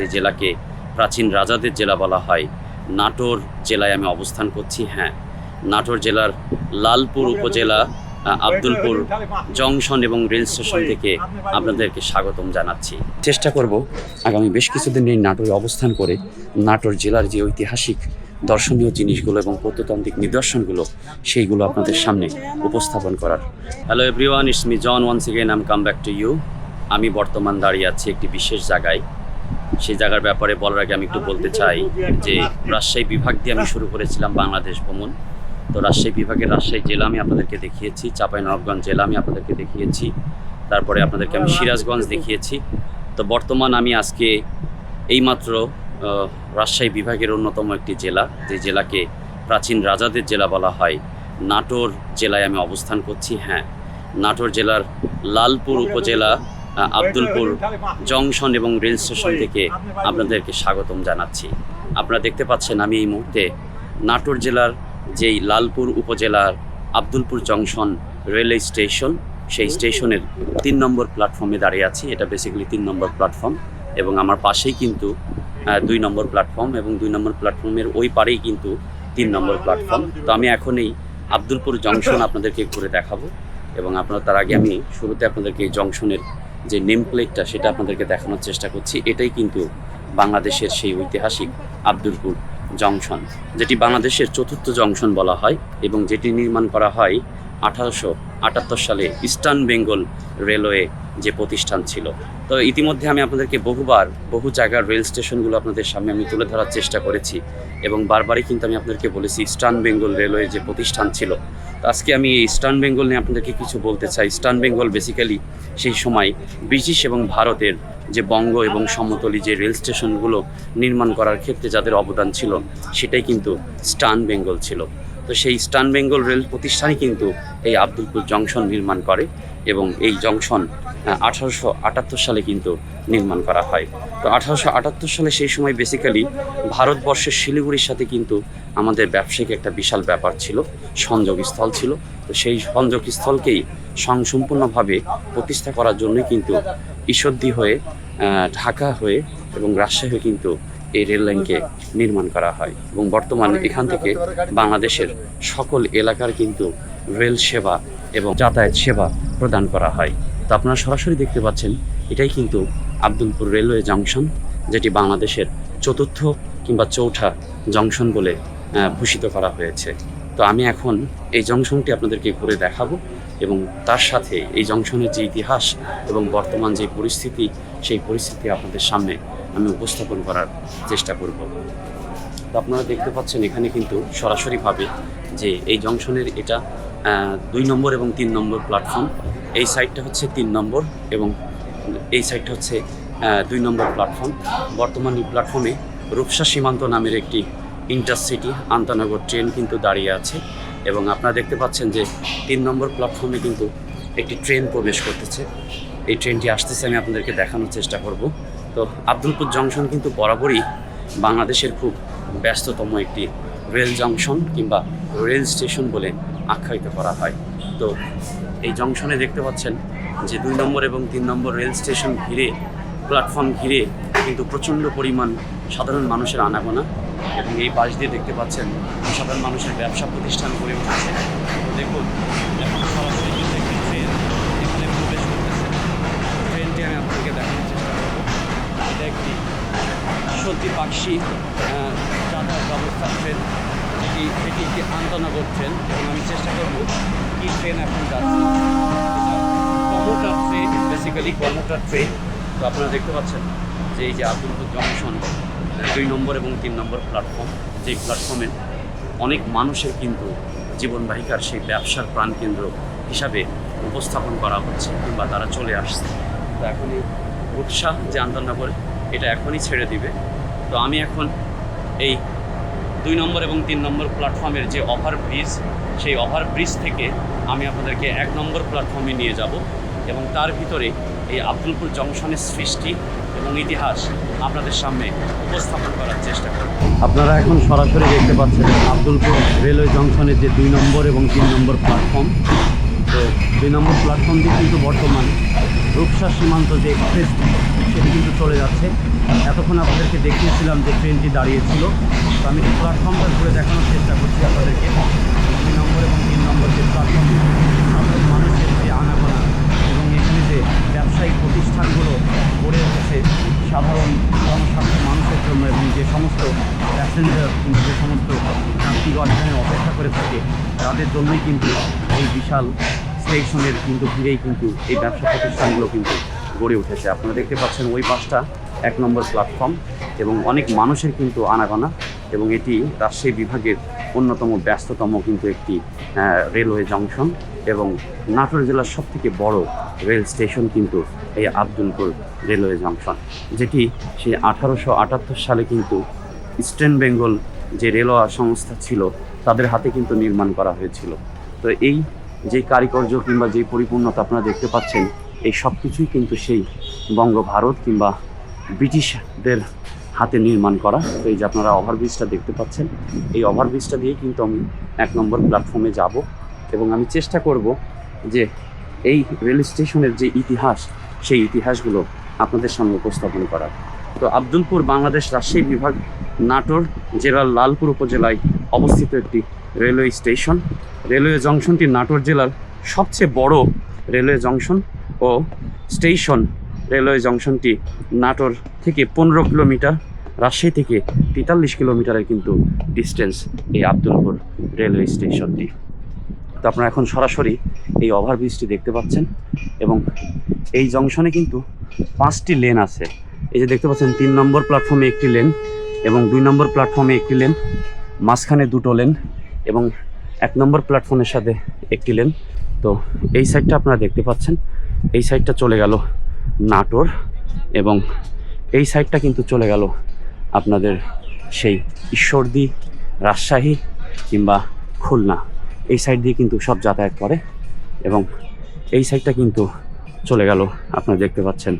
জেলাকে প্রাচীন রাজাদের জেলা বলা হয়, নাটোর জেলায় আমি অবস্থান করছি হ্যাঁ। নাটোর জেলার লালপুর উপজেলা আব্দুলপুর জংশন এবং রেল স্টেশন থেকে আপনাদেরকে স্বাগতম জানাচ্ছি। চেষ্টা করব আগামী বেশ কিছুদিন এই নাটোরে অবস্থান করে নাটোর জেলার যে ঐতিহাসিক দর্শনীয় জিনিসগুলো এবং প্রত্নতান্ত্রিক নিদর্শনগুলো, সেইগুলো আপনাদের সামনে উপস্থাপন করার। Hello everyone it's me John once again I'm come back to you আমি বর্তমান দাঁড়িয়ে আছি একটি বিশেষ জায়গায়। সেই জায়গার ব্যাপারে বলার আগে আমি একটু বলতে চাই যে রাজশাহী বিভাগ দিয়ে আমি শুরু করেছিলাম বাংলাদেশ ভ্রমণ। তো রাজশাহী বিভাগের রাজশাহী জেলা আমি আপনাদেরকে দেখিয়েছি, চাঁপাইনবাবগঞ্জ জেলা আমি আপনাদেরকে দেখিয়েছি, তারপরে আপনাদেরকে আমি সিরাজগঞ্জ দেখিয়েছি। তো বর্তমান আমি আজকে এইমাত্র রাজশাহী বিভাগের অন্যতম একটি জেলা, যে জেলাকে প্রাচীন রাজাদের জেলা বলা হয়। নাটোর জেলায় আমি অবস্থান করছি হ্যাঁ। নাটোর জেলার লালপুর উপজেলা আব্দুলপুর জংশন এবং রেল স্টেশন থেকে আপনাদেরকে স্বাগতম জানাচ্ছি। আপনারা দেখতে পাচ্ছেন আমি এই মুহূর্তে নাটোর জেলার যেই লালপুর উপজেলার আব্দুলপুর জংশন রেলওয়ে স্টেশন, সেই স্টেশনের তিন নম্বর প্ল্যাটফর্মে দাঁড়িয়ে আছি। এটা বেসিক্যালি তিন নম্বর প্ল্যাটফর্ম এবং আমার পাশেই কিন্তু দুই নম্বর প্ল্যাটফর্ম এবং দুই নম্বর প্ল্যাটফর্মের ওই পারেই কিন্তু তিন নম্বর প্ল্যাটফর্ম। তো আমি এখন এই আব্দুলপুর জংশন আপনাদেরকে ঘুরে দেখাবো এবং আপনার তার আগে আমি শুরুতে আপনাদেরকে এই জংশনের যে নেম প্লেটটা সেটা আপনাদেরকে দেখানোর চেষ্টা করছি, এটাই কিন্তু বাংলাদেশের সেই ঐতিহাসিক আব্দুলপুর জংশন, যেটি বাংলাদেশের চতুর্থ জংশন বলা হয় এবং যেটি নির্মাণ করা হয় আঠারোশো আটাত্তর সালে ইস্টার্ন বেঙ্গল রেলওয়ে যে প্রতিষ্ঠান ছিল। তো ইতিমধ্যে আমি আপনাদেরকে বহুবার বহু জায়গার রেল স্টেশনগুলো আপনাদের সামনে আমি তুলে ধরার চেষ্টা করেছি এবং বারবারই কিন্তু আমি আপনাদেরকে বলেছি ইস্টার্ন বেঙ্গল রেলওয়ে যে প্রতিষ্ঠান ছিল। তো আজকে আমি এই ইস্টার্ন বেঙ্গল নিয়ে আপনাদেরকে কিছু বলতে চাই। ইস্টার্ন বেঙ্গল বেসিক্যালি সেই সময় ব্রিটিশ এবং ভারতের যে বঙ্গ এবং সমতলী যে রেল স্টেশনগুলো নির্মাণ করার ক্ষেত্রে যাদের অবদান ছিল, সেটাই কিন্তু স্টান বেঙ্গল ছিল। তো সেই স্টার্ন বেঙ্গল রেল প্রতিষ্ঠানই কিন্তু এই আব্দুলপুর জংশন নির্মাণ করে এবং এই জংশন আঠারোশো আটাত্তর সালে কিন্তু নির্মাণ করা হয়। তো আঠারোশো আটাত্তর সালে সেই সময় বেসিক্যালি ভারতবর্ষের শিলিগুড়ির সাথে কিন্তু আমাদের ব্যবসায়িক একটা বিশাল ব্যাপার ছিল, সংযোগস্থল ছিল। তো সেই সংযোগস্থলকেই সংসম্পূর্ণভাবে প্রতিষ্ঠা করার জন্যই কিন্তু ঈশ্বরদী হয়ে ঢাকা হয়ে এবং রাজশাহী হয়ে কিন্তু এই রেল লাইনকে নির্মাণ করা হয় এবং বর্তমানে এখান থেকে বাংলাদেশের সকল এলাকার কিন্তু রেল সেবা এবং যাতায়াত সেবা প্রদান করা হয়। তো আপনারা সরাসরি দেখতে পাচ্ছেন, এটাই কিন্তু আব্দুলপুর রেলওয়ে জংশন যেটি বাংলাদেশের চতুর্থ কিংবা চৌঠা জংশন বলে ভূষিত করা হয়েছে। তো আমি এখন এই জংশনটি আপনাদেরকে ঘুরে দেখাবো এবং তার সাথে এই জংশনের যে ইতিহাস এবং বর্তমান যে পরিস্থিতি, সেই পরিস্থিতি আপনাদের সামনে আমি উপস্থাপন করার চেষ্টা করব। তো আপনারা দেখতে পাচ্ছেন এখানে কিন্তু সরাসরিভাবে যে এই জংশনের এটা দুই নম্বর এবং তিন নম্বর প্ল্যাটফর্ম এই সাইডটা হচ্ছে তিন নম্বর এবং এই সাইডটা হচ্ছে দুই নম্বর প্ল্যাটফর্ম বর্তমান এই প্ল্যাটফর্মে রূপসা সীমান্ত নামের একটি ইন্টারসিটি আন্তনগর ট্রেন কিন্তু দাঁড়িয়ে আছে এবং আপনারা দেখতে পাচ্ছেন যে তিন নম্বর প্ল্যাটফর্মে কিন্তু একটি ট্রেন প্রবেশ করতেছে। এই ট্রেনটি আসতেছে, আমি আপনাদেরকে দেখানোর চেষ্টা করব। তো আব্দুলপুর জংশন কিন্তু বরাবরই বাংলাদেশের খুব ব্যস্ততম একটি রেল জংশন কিংবা রেল স্টেশন বলে আখ্যায়িত করা হয়। তো এই জংশনে দেখতে পাচ্ছেন যে দুই নম্বর এবং তিন নম্বর রেল স্টেশন ঘিরে, প্ল্যাটফর্ম ঘিরে কিন্তু প্রচণ্ড পরিমাণ সাধারণ মানুষের আনাগোনা এবং এই পাশ দিয়ে দেখতে পাচ্ছেন সাধারণ মানুষের ব্যবসা প্রতিষ্ঠান গড়ে উঠেছে। দেখুন সত্যি আহ, যাতায়াত ব্যবস্থার ট্রেন যেটি এটি একটি আন্তনগর ট্রেন এবং আমি চেষ্টা করব কি ট্রেন এখন যাচ্ছে। Commuter train basically commuter train তো আপনারা দেখতে পাচ্ছেন যে এই যে আব্দুলপুর জংশন দুই নম্বর এবং তিন নম্বর প্ল্যাটফর্ম যেই প্ল্যাটফর্মে অনেক মানুষের কিন্তু জীবনবাহিকার সেই ব্যবসার প্রাণকেন্দ্র হিসাবে উপস্থাপন করা হচ্ছে কিংবা তারা চলে আসছে। তো এখন এই উৎসাহ যে আন্তনগর এটা এখনই ছেড়ে দিবে। তো আমি এখন এই দুই নম্বর এবং তিন নম্বর প্ল্যাটফর্মের যে ওভার ব্রিজ সেই ওভার ব্রিজ থেকে আমি আপনাদেরকে এক নম্বর প্ল্যাটফর্মে নিয়ে যাব এবং তার ভিতরে এই আব্দুলপুর জংশনের সৃষ্টি এবং ইতিহাস আপনাদের সামনে উপস্থাপন করার চেষ্টা করব। আপনারা এখন সরাসরি দেখতে পাচ্ছেন আব্দুলপুর রেলওয়ে জংশনের যে দুই নম্বর এবং তিন নম্বর প্ল্যাটফর্ম তো দুই নম্বর প্ল্যাটফর্ম দিয়ে কিন্তু বর্তমান রূপসা সীমান্ত যে এক্সপ্রেস সেটি কিন্তু চলে যাচ্ছে। এতক্ষণ আপনাদেরকে দেখিয়েছিলাম যে ট্রেনটি দাঁড়িয়েছিল। তো আমি প্ল্যাটফর্মটা ঘুরে দেখানোর চেষ্টা করছি আপনাদেরকে, দুই নম্বর এবং তিন নম্বর যে প্ল্যাটফর্ম মানুষের যে আনাগোনা এবং এখানে যে ব্যবসায়িক প্রতিষ্ঠানগুলো গড়ে উঠেছে, সাধারণ জনসাধারণ মানুষের জন্য এবং যে সমস্ত প্যাসেঞ্জার কিন্তু যে সমস্ত যাত্রীগণ এখানে অপেক্ষা করে থাকে, তাদের জন্যই কিন্তু এই বিশাল স্টেশনের কিন্তু ঘিরেই কিন্তু এই ব্যবসা প্রতিষ্ঠানগুলো কিন্তু গড়ে উঠেছে। আপনারা দেখতে পাচ্ছেন ওই পাশটা এক নম্বর প্ল্যাটফর্ম এবং অনেক মানুষের কিন্তু আনাগোনা এবং এটি রাজশাহী বিভাগের অন্যতম ব্যস্ততম কিন্তু একটি রেলওয়ে জংশন এবং নাটোর জেলার সবথেকে বড় রেল স্টেশন কিন্তু এই আব্দুলপুর রেলওয়ে জংশন যেটি সেই আঠারোশো আটাত্তর সালে কিন্তু ইস্টার্ন বেঙ্গল যে রেলওয়ে সংস্থা ছিল, তাদের হাতে কিন্তু নির্মাণ করা হয়েছিল। তো এই যে কারিকর্য কিংবা যেই পরিপূর্ণতা আপনারা দেখতে পাচ্ছেন, এই সব কিছুই কিন্তু সেই বঙ্গভারত কিংবা ব্রিটিশদের হাতে নির্মাণ করা। তো এই যে আপনারা ওভারব্রিজটা দেখতে পাচ্ছেন, এই ওভারব্রিজটা দিয়ে কিন্তু আমি এক নম্বর প্ল্যাটফর্মে যাব এবং আমি চেষ্টা করব যে এই রেল স্টেশনের যে ইতিহাস, সেই ইতিহাসগুলো আপনাদের সামনে উপস্থাপন করার। তো আব্দুলপুর বাংলাদেশ রাজশাহী বিভাগ নাটোর জেলার লালপুর উপজেলায় অবস্থিত একটি রেলওয়ে স্টেশন। রেলওয়ে জংশনটি নাটোর জেলার সবচেয়ে বড় রেলওয়ে জংশন ও স্টেশন। রেলওয়ে জংশনটি নাটোর থেকে পনেরো কিলোমিটার, রাজশাহী থেকে তেতাল্লিশ কিলোমিটারের কিন্তু ডিস্টেন্স এই আব্দুলপুর রেলওয়ে স্টেশনটি। তো আপনারা এখন সরাসরি এই ওভারব্রিজটি দেখতে পাচ্ছেন এবং এই জংশনে কিন্তু পাঁচটি লেন আছে। এই যে দেখতে পাচ্ছেন, তিন নম্বর প্ল্যাটফর্মে একটি লেন এবং দুই নম্বর প্ল্যাটফর্মে একটি লেন মাঝখানে দুটো লেন এবং এক নম্বর প্ল্যাটফর্মের সাথে একটি লেন। তো এই সাইডটা আপনারা দেখতে পাচ্ছেন। এই সাইডটা চলে গেল নাটোর এবং এই সাইডটা কিন্তু চলে গেল আপনাদের সেই ঈশ্বরদী, রাজশাহী কিংবা খুলনা। এই সাইড দিয়ে কিন্তু সব যাতায়াত করে এবং এই সাইডটা কিন্তু চলে গেল আপনারা দেখতে পাচ্ছেন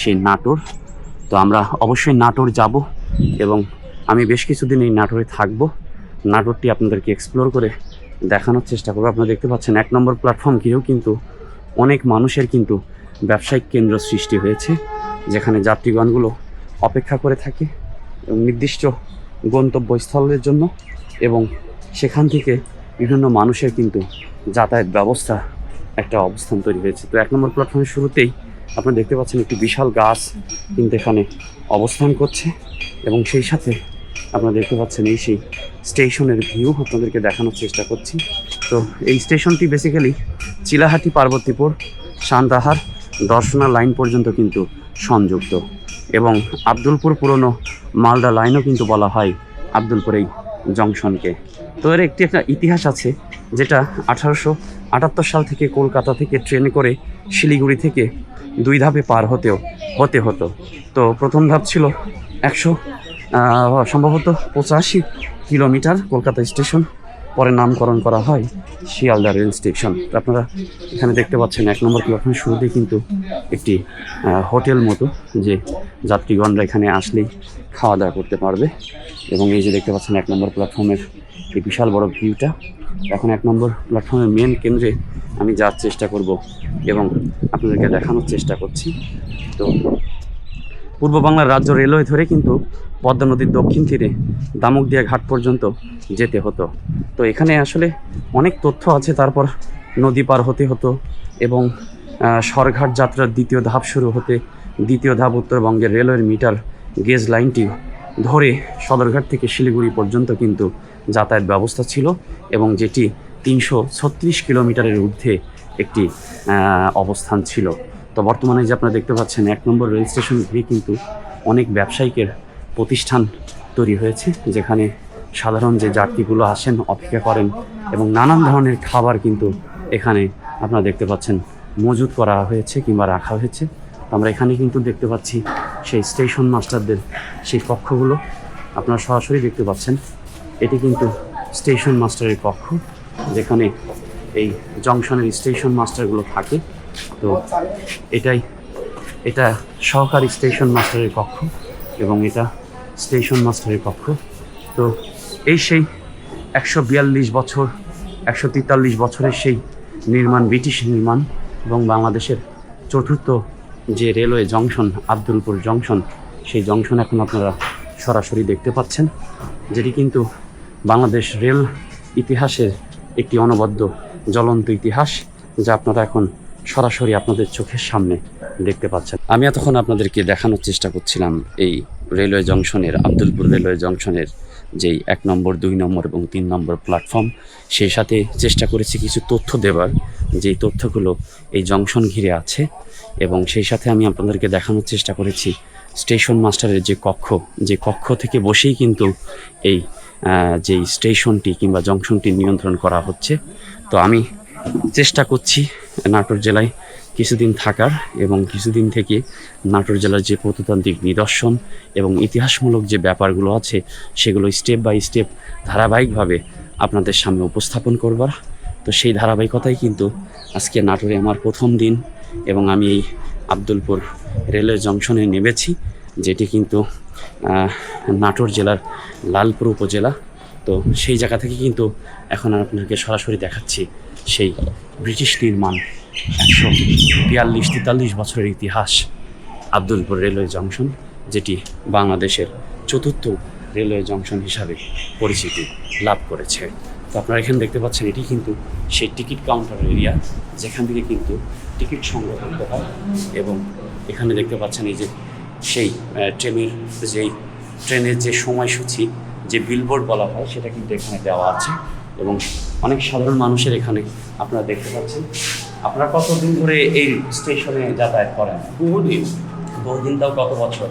সেই নাটোর। তো আমরা অবশ্যই নাটোর যাব এবং আমি বেশ কিছুদিন এই নাটোরে থাকব। নাটোরটি আপনাদেরকে এক্সপ্লোর করে দেখানোর চেষ্টা করব। আপনারা দেখতে পাচ্ছেন, এক নম্বর প্ল্যাটফর্ম ঘিরেও কিন্তু অনেক মানুষের কিন্তু ব্যবসায়িক কেন্দ্র সৃষ্টি হয়েছে, যেখানে যাত্রীগণগুলো অপেক্ষা করে থাকে এবং নির্দিষ্ট গন্তব্যস্থলের জন্য এবং সেখান থেকে বিভিন্ন মানুষের কিন্তু যাতায়াত ব্যবস্থা একটা অবস্থান তৈরি হয়েছে। তো এক নম্বর প্ল্যাটফর্মের শুরুতেই আপনারা দেখতে পাচ্ছেন একটি বিশাল গাছ কিন্তু এখানে অবস্থান করছে এবং সেই সাথে আপনারা দেখতে পাচ্ছেন এই সেই স্টেশনের ভিউ, আপনাদেরকে দেখানোর চেষ্টা করছি। তো এই স্টেশনটি বেসিক্যালি চিলাহাটি পার্বতীপুর শান্তাহার দর্শনা লাইন পর্যন্ত কিন্তু সংযুক্ত এবং আব্দুলপুর পুরনো মালদা লাইনও কিন্তু বলা হয় আব্দুলপুর এই জংশনকে। তো এর একটি একটা ইতিহাস আছে, যেটা আঠারোশো আটাত্তর সাল থেকে কলকাতা থেকে ট্রেনে করে শিলিগুড়ি থেকে দুই ধাপে পার হতেও, হতে হতো। তো প্রথম ধাপ ছিল একশো সম্ভবত পঁচাশি কিলোমিটার কলকাতা স্টেশন পরে নামকরণ করা হয় শিয়ালদা রেল স্টেশন। আপনারা এখানে দেখতে পাচ্ছেন এক নম্বর প্ল্যাটফর্মের শুরুতেই কিন্তু একটি হোটেল মতো যে যাত্রীগণরা এখানে আসলেই খাওয়া দাওয়া করতে পারবে। এবং এই যে দেখতে পাচ্ছেন এক নম্বর প্ল্যাটফর্মের এই বিশাল বড় ভিউটা। এখন এক নম্বর প্ল্যাটফর্মের মেন কেন্দ্রে আমি যাওয়ার চেষ্টা করব এবং আপনাদেরকে দেখানোর চেষ্টা করছি। তো পূর্ব বাংলার রাজ্য রেলওয়ে ধরে কিন্তু পদ্মা নদীর দক্ষিণ তীরে দামুকদিয়া ঘাট পর্যন্ত যেতে হতো। তো এখানে আসলে অনেক তথ্য আছে, তারপর নদী পার হতে হতো এবং সরঘাট যাত্রার দ্বিতীয় ধাপ শুরু হতে দ্বিতীয় ধাপ উত্তরবঙ্গের রেলওয়ের মিটার গেজ লাইনটি ধরে সদরঘাট থেকে শিলিগুড়ি পর্যন্ত কিন্তু যাতায়াত ব্যবস্থা ছিল এবং যেটি তিনশো ছত্রিশ কিলোমিটারের ঊর্ধ্বে একটি অবস্থান ছিল। তো বর্তমানে যে আপনারা দেখতে পাচ্ছেন, এক নম্বর রেল স্টেশন ঘিরে কিন্তু অনেক ব্যবসায়িকের প্রতিষ্ঠান তৈরি হয়েছে, যেখানে সাধারণ যে যাত্রীগুলো আসেন, অপেক্ষা করেন এবং নানান ধরনের খাবার কিন্তু এখানে আপনারা দেখতে পাচ্ছেন মজুত করা হয়েছে কিংবা রাখা হয়েছে। আমরা এখানে কিন্তু দেখতে পাচ্ছি সেই স্টেশন মাস্টারদের সেই কক্ষগুলো। আপনারা সরাসরি দেখতে পাচ্ছেন, এটি কিন্তু স্টেশন মাস্টারের কক্ষ, যেখানে এই জংশনের স্টেশন মাস্টারগুলো থাকে। তো এটাই, এটা সহকারী স্টেশন মাস্টারের কক্ষ এবং এটা স্টেশন মাস্টারের কক্ষ তো এই সেই একশো বিয়াল্লিশ বছর, একশো তেতাল্লিশ বছরের সেই নির্মাণ, ব্রিটিশ নির্মাণ এবং বাংলাদেশের চতুর্থ যে রেলওয়ে জংশন আব্দুলপুর জংশন সেই জংশন এখন আপনারা সরাসরি দেখতে পাচ্ছেন, যেটি কিন্তু বাংলাদেশ রেল ইতিহাসের একটি অনবদ্য জ্বলন্ত ইতিহাস, যা আপনারা এখন সরাসরি আপনাদের চোখের সামনে দেখতে পাচ্ছেন। আমি এতক্ষণ আপনাদেরকে দেখানোর চেষ্টা করছিলাম এই রেলওয়ে জংশনের, আব্দুলপুর রেলওয়ে জংশনের যেই এক নম্বর, দুই নম্বর এবং তিন নম্বর প্ল্যাটফর্ম সেই সাথে চেষ্টা করেছি কিছু তথ্য দেওয়ার যেই তথ্যগুলো এই জংশন ঘিরে আছে এবং সেই সাথে আমি আপনাদেরকে দেখানোর চেষ্টা করেছি স্টেশন মাস্টারের যে কক্ষ। যে কক্ষ থেকে বসেই কিন্তু এই যেই স্টেশনটি কিংবা জংশনটি নিয়ন্ত্রণ করা হচ্ছে। তো আমি চেষ্টা করছি নাটোর জেলায় কিছুদিন থাকার এবং কিছুদিন থেকে নাটোর জেলার যে প্রত্নতান্ত্রিক নিদর্শন এবং ইতিহাসমূলক যে ব্যাপারগুলো আছে, সেগুলো স্টেপ বাই স্টেপ ধারাবাহিকভাবে আপনাদের সামনে উপস্থাপন করবার। তো সেই ধারাবাহিকতাই কিন্তু আজকে নাটোরে আমার প্রথম দিন এবং আমি এই আব্দুলপুর রেলওয়ে জংশনে নেমেছি, যেটি কিন্তু নাটোর জেলার লালপুর উপজেলা। তো সেই জায়গা থেকে কিন্তু এখন আপনাকে সরাসরি দেখাচ্ছি সেই ব্রিটিশ নির্মাণ একশো বিয়াল্লিশ তেতাল্লিশ বছরের ইতিহাস আব্দুলপুর রেলওয়ে জংশন, যেটি বাংলাদেশের চতুর্থ রেলওয়ে জংশন হিসাবে পরিচিতি লাভ করেছে। তো আপনারা এখানে দেখতে পাচ্ছেন, এটি কিন্তু সেই টিকিট কাউন্টার এরিয়া, যেখান থেকে কিন্তু টিকিট সংগ্রহ করতে হয় এবং এখানে দেখতে পাচ্ছেন এই যে সেই ট্রেনের যেই ট্রেনের যে সময়সূচি, যে বিলবোর্ড বলা হয়, সেটা কিন্তু এখানে দেওয়া আছে এবং অনেক সাধারণ মানুষের এখানে আপনারা দেখতে পাচ্ছেন। আপনারা কতদিন ধরে এই স্টেশনে যাতায়াত করেন? বহুদিন। বহুদিন তাও কত বছর?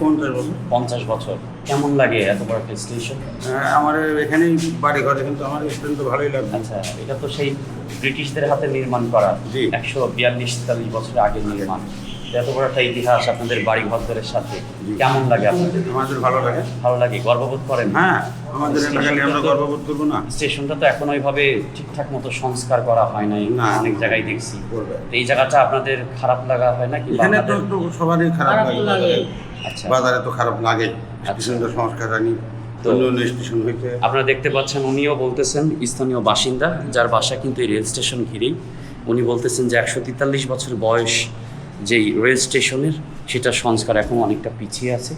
পঞ্চাশ বছর। পঞ্চাশ বছর। কেমন লাগে এত বড় একটা স্টেশন? হ্যাঁ, আমার এখানেই বাড়ি ঘরে কিন্তু আমার স্টুডেন্ট তো ভালোই লাগবে। আচ্ছা এটা তো সেই ব্রিটিশদের হাতে নির্মাণ করা। একশো বিয়াল্লিশ তেতাল্লিশ বছর আগে নির্মাণ। এত বড় একটা ইতিহাস আপনাদের বাড়ি ঘরদের সাথে। কেমন লাগে আপনাদের? আমাদের ভালো লাগে। ভালো লাগে? গর্ববোধ করেন? হ্যাঁ আমাদের এলাকায় আমরা গর্ববোধ করব না। স্টেশনটা তো এখন ওইভাবে ঠিকঠাক মতো সংস্কার করা হয় নাই। না। অনেক জায়গায় দেখছি। এই জায়গাটা আপনাদের খারাপ লাগা হয় না কি এখানে তো একটু সবারই খারাপ লাগে। আচ্ছা। বাজারে তো খারাপ লাগে। স্টেশন তো সংস্কার হয়েছে। আপনারা দেখতে পাচ্ছেন উনিও বলতেছেন স্থানীয় বাসিন্দা যার বাসা কিন্তু এই রেল স্টেশন ঘিরেই। উনি বলতেছেন যে একশো তেতাল্লিশ বছর বয়স যেই রেল স্টেশনের সেটা সংস্কার এখন অনেকটা পিছিয়ে আছে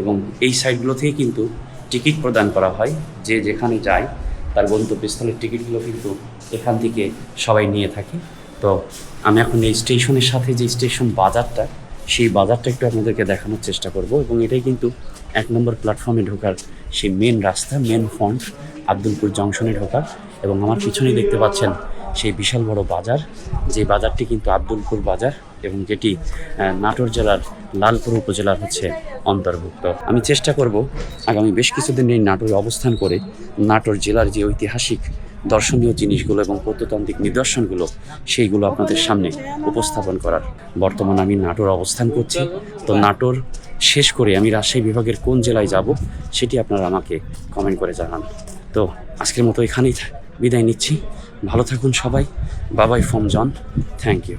এবং এই সাইডগুলো থেকে কিন্তু টিকিট প্রদান করা হয়। যে যেখানে যায়, তার গন্তব্যস্থলের টিকিটগুলো কিন্তু এখান থেকে সবাই নিয়ে থাকে। তো আমি এখন এই স্টেশনের সাথে যে স্টেশন বাজারটা, সেই বাজারটা একটু আপনাদেরকে দেখানোর চেষ্টা করব এবং এটাই কিন্তু এক নম্বর প্ল্যাটফর্মে ঢোকার সেই মেন রাস্তা মেন ফ্রন্ট আব্দুলপুর জংশনে ঢোকার এবং আমার পিছনেই দেখতে পাচ্ছেন সেই বিশাল বড় বাজার। যে বাজারটি কিন্তু আব্দুলপুর বাজার। এবং যেটি নাটোর জেলার লালপুর উপজেলার হচ্ছে অন্তর্ভুক্ত। আমি চেষ্টা করব আগামী বেশ কিছুদিন এই নাটোরে অবস্থান করে নাটোর জেলার যে ঐতিহাসিক দর্শনীয় জিনিসগুলো এবং প্রত্নতান্ত্রিক নিদর্শনগুলো, সেইগুলো আপনাদের সামনে উপস্থাপন করার। বর্তমানে আমি নাটোর অবস্থান করছি। তো নাটোর শেষ করে আমি রাজশাহী বিভাগের কোন জেলায় যাব, সেটি আপনারা আমাকে কমেন্ট করে জানান। তো আজকের মতো এখানেই বিদায় নিচ্ছি। ভালো থাকুন সবাই। বাবাই ফ্রম জন থ্যাংক ইউ